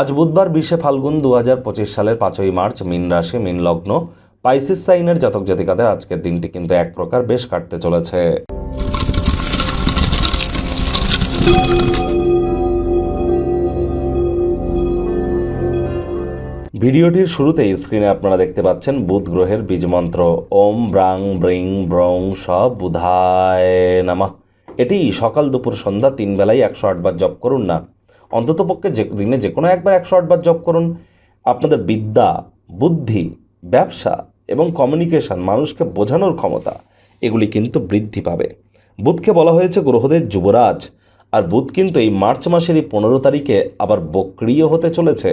আজ বুধবার বিশে ফাল্গুন দু হাজার পঁচিশ সালের পাঁচই মার্চ, মিন রাশি, মিন লগ্ন, পাইসিস সাইনের জাতক জাতিকাদের আজকের দিনটি কিন্তু এক প্রকার বেশ কাটতে চলেছে। ভিডিওটির শুরুতেই স্ক্রিনে আপনারা দেখতে পাচ্ছেন বুধ গ্রহের বীজমন্ত্র ওম ব্রাং ব্রিং ব্রং স বুধায় নামা। এটি সকাল দুপুর সন্ধ্যা তিন বেলায় একশো আটবার জপ করুন না অন্ততপক্ষে যে, দিনে যে কোনো একবার একশো আটবার জব করুন। আপনাদের বিদ্যা, বুদ্ধি, ব্যবসা এবং কমিউনিকেশন মানুষকে বোঝানোর ক্ষমতা, এগুলি কিন্তু বৃদ্ধি পাবে। বুধকে বলা হয়েছে গ্রহদের যুবরাজ, আর বুধ কিন্তু এই মার্চ মাসেরই পনেরো তারিখে আবার বক্রিয় হতে চলেছে।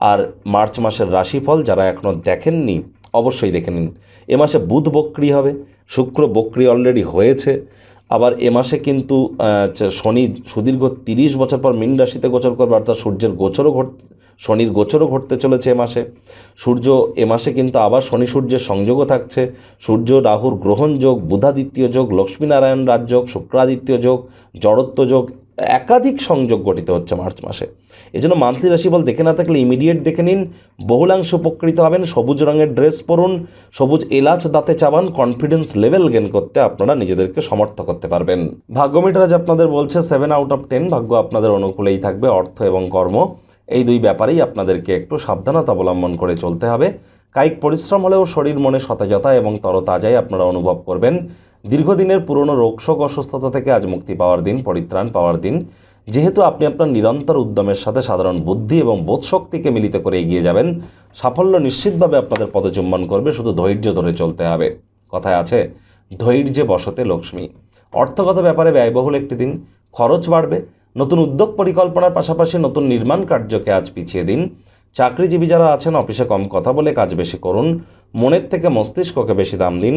আর মার্চ মাসের রাশিফল যারা এখনও দেখেননি, অবশ্যই দেখে নিন। এ মাসে বুধ বক্রি হবে, শুক্র বক্রি অলরেডি হয়েছে আবার এ মাসে কিন্তু শনি সুদীর্ঘ তিরিশ বছর পর মীন রাশিতে গোচর করবে, অর্থাৎ সূর্যের গোচরও ঘট শনির গোচরও ঘটতে চলেছে এ মাসে। সূর্য এ মাসে কিন্তু আবার শনি সূর্যের সংযোগও থাকছে। সূর্য, রাহুর গ্রহণ যোগ, বুধাদিত্য যোগ, লক্ষ্মীনারায়ণ রাজযোগ শুক্রাদিত্য যোগ, জড়ত্ব যোগ একাধিক সংযোগ গঠিত হচ্ছে মার্চ মাসে। এজন্য মান্থলি রাশিফল দেখে না থাকলে ইমিডিয়েট দেখে নিন। বহুলাংশ উপকৃত হবেন। সবুজ রঙের ড্রেস পরুন। সবুজ এলাচ দাঁতে চাবান। কনফিডেন্স লেভেল গেন করতে আপনারা নিজেদেরকে সমর্থ করতে পারবেন। ভাগ্য মিটার আজ আপনাদের বলছে সেভেন আউট অফ টেন ভাগ্য আপনাদের অনুকূলেই থাকবে অর্থ এবং কর্ম। এই দুই ব্যাপারেই আপনাদেরকে একটু সাবধানতা অবলম্বন করে চলতে হবে। কায়িক পরিশ্রম হলেও শরীর মনে সতেজতা এবং তরতাজাই আপনারা অনুভব করবেন। দীর্ঘদিনের পুরনো রোগশোক অসুস্থতা থেকে আজ মুক্তি পাওয়ার দিন, পরিত্রাণ পাওয়ার দিন। যেহেতু আপনি আপনার নিরন্তর উদ্যমের সাথে সাধারণ বুদ্ধি এবং বোধশক্তিকে মিলিত করে এগিয়ে যাবেন, সাফল্য নিশ্চিতভাবে আপনাদের পদচুম্বন করবে, শুধু ধৈর্য ধরে চলতে হবে। কথায় আছে, ধৈর্যে বসতে লক্ষ্মী। অর্থগত ব্যাপারে ব্যয়বহুল একটি দিন, খরচ বাড়বে, নতুন উদ্যোগ পরিকল্পনার পাশাপাশি নতুন নির্মাণ কার্যকে আজ পিছিয়ে দিন। চাকরিজীবী যারা আছেন, অফিসে কম কথা বলে কাজ বেশি করুন, মনের থেকে মস্তিষ্ককে বেশি দাম দিন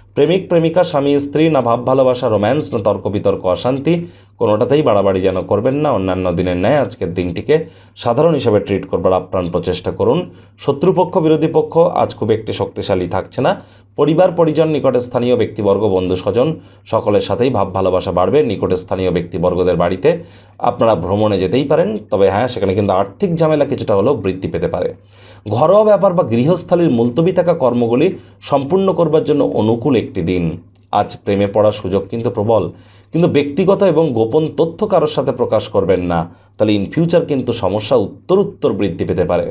প্রেমিক, প্রেমিকা, স্বামী, স্ত্রী, না ভাব, ভালোবাসা, রোম্যান্স, না তর্ক, বিতর্ক, অশান্তি, কোনোটাতেই বাড়াবাড়ি যেন করবেন না। অন্যান্য দিনের ন্যায় আজকের দিনটিকে সাধারণ হিসাবে ট্রিট করবার আপ্রাণ প্রচেষ্টা করুন। শত্রুপক্ষ, বিরোধী পক্ষ আজ খুব একটি শক্তিশালী থাকছে না। পরিবার, পরিজন, নিকটে স্থানীয় ব্যক্তিবর্গ, বন্ধু, স্বজন সকলের সাথেই ভাব, ভালোবাসা বাড়বে। নিকটে স্থানীয় ব্যক্তিবর্গদের বাড়িতে আপনারা ভ্রমণে যেতেই পারেন। তবে হ্যাঁ সেখানে কিন্তু আর্থিক ঝামেলা কিছুটা হলেও বৃদ্ধি পেতে পারে। ঘরোয়া ব্যাপার বা গৃহস্থালির মুলতবি থাকা কর্মগুলি সম্পূর্ণ করবার জন্য অনুকূল একটি দিন। আজ প্রেমে পড়ার সুযোগ কিন্তু প্রবল। কিন্তু ব্যক্তিগত এবং গোপন তথ্য কারোর সাথে প্রকাশ করবেন না। তাহলে ইন ফিউচার কিন্তু সমস্যা উত্তর উত্তর বৃদ্ধি পেতে পারে।